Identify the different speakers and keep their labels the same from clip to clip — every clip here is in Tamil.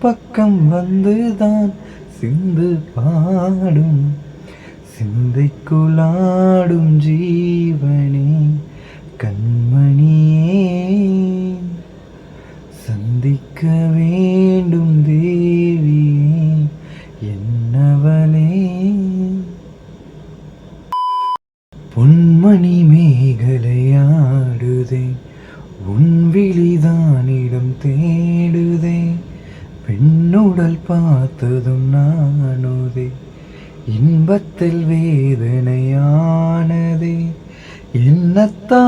Speaker 1: பக்கம் வந்துதான் சிந்து பாடும் சிந்தைக்குலாடும் ஜீவனே கண்மணியே. சந்திக்க வேண்டும் தேவியே என்னவளே. பொன்மணி மேகலையாடுதே உன் விழிதானிடம் தேடு. உடல் பார்த்ததும் நானுதே. இன்பத்தில் வேதனையானதே. என்னத்தா?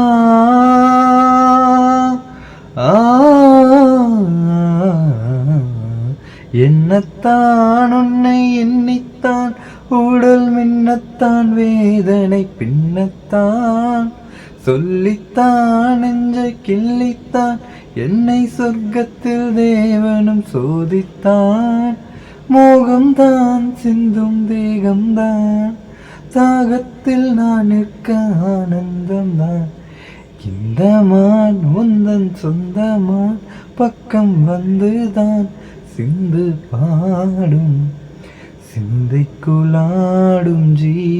Speaker 1: என்னத்தான் உன்னை எண்ணித்தான்? உடல் மின்னத்தான் வேதனை பின்னத்தான். சொல்லித்தான் நெஞ்சை கிள்ளித்தான். என்னை சொர்க்கத்தில் தேவனும் சோதித்தான். மோகம்தான் சிந்தும் தேகம்தான். தாகத்தில் நான் நிற்க ஆனந்தம்தான். இந்த உந்தன் சொந்தமான் பக்கம் வந்துதான் சிந்து பாடும். சிந்தைக்குலாடும் ஜீ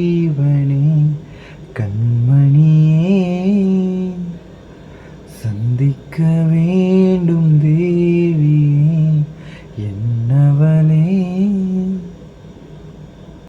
Speaker 1: சந்திக்க வேண்டும் தே